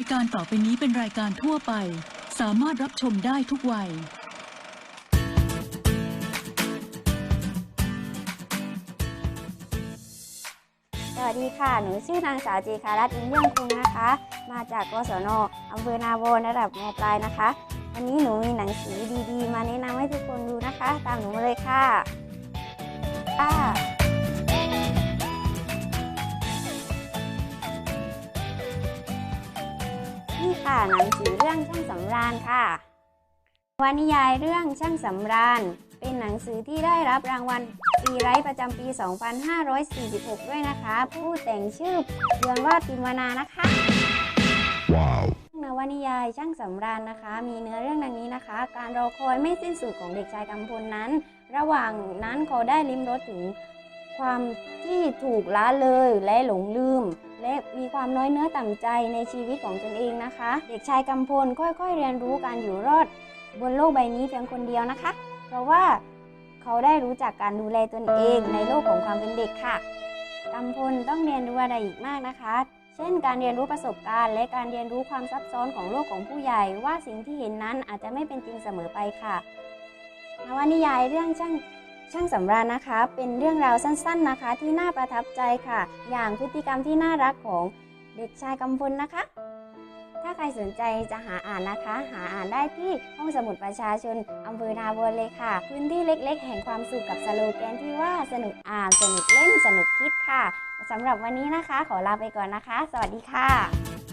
รายการต่อไปนี้เป็นรายการทั่วไป สามารถรับชมได้ทุกวัย สวัสดีค่ะ หนูชื่อนางสาวจีคารัตน์อินเยี่ยมคุงนะคะ มาจากกศนอำเภอนาโวระดับมปลายนะคะ วันนี้หนูมีหนังสือดีๆ มาแนะนำให้ทุกคนดูนะคะ ตามหนูมาเลยค่ะค่ะ นี่ค่ะหนังสือเรื่องช่างสำราญค่ะวรรณนิยายเรื่องช่างสำราญ เป็นหนังสือที่ได้รับรางวัลปีไร้ประจำปี 2546 ด้วยนะคะ ผู้แต่งชื่อเรือนวาดปิมวนานะคะ Wow. นวนิยายช่างสำราญนะคะ มีเนื้อเรื่องดังนี้นะคะ การรอคอยไม่สิ้นสุดของเด็กชายกำพลนั้น ระหว่างนั้นเขาได้ลิ้มรสถึงความที่ถูกละเลยและหลงลืม และมีความน้อยเนื้อต่ำใจในชีวิตของตนเองนะคะ เด็กชายกำพลค่อยๆ เรียนรู้การอยู่รอด บนโลกใบนี้เพียงคนเดียวนะคะ เพราะว่าเขาได้รู้จักการดูแลตนเองในโลกของความเป็นเด็กค่ะกำพลต้องเรียนรู้อะไรอีกมากนะคะ เช่น การเรียนรู้ประสบการณ์ และการเรียนรู้ความซับซ้อนของโลกของผู้ใหญ่ ว่าสิ่งที่เห็นนั้นอาจจะไม่เป็นจริงเสมอไปค่ะนวนิยายเรื่องช่าง ช่างสำราญนะคะ เป็นเรื่องราวสั้นๆนะคะ ที่น่าประทับใจค่ะ อย่างพฤติกรรมที่น่ารักของเด็กชายกำพลนะคะ ถ้าใครสนใจจะหาอ่านนะคะ หาอ่านได้ที่ห้องสมุดประชาชนอำเภอนาบวนเลยค่ะ พื้นที่เล็ก ๆ แห่งความสุขกับสโลแกนที่ว่าสนุกอ่านสนุกเล่นสนุกคิดค่ะสำหรับวันนี้นะคะ ขอลาไปก่อนนะคะ สวัสดีค่ะ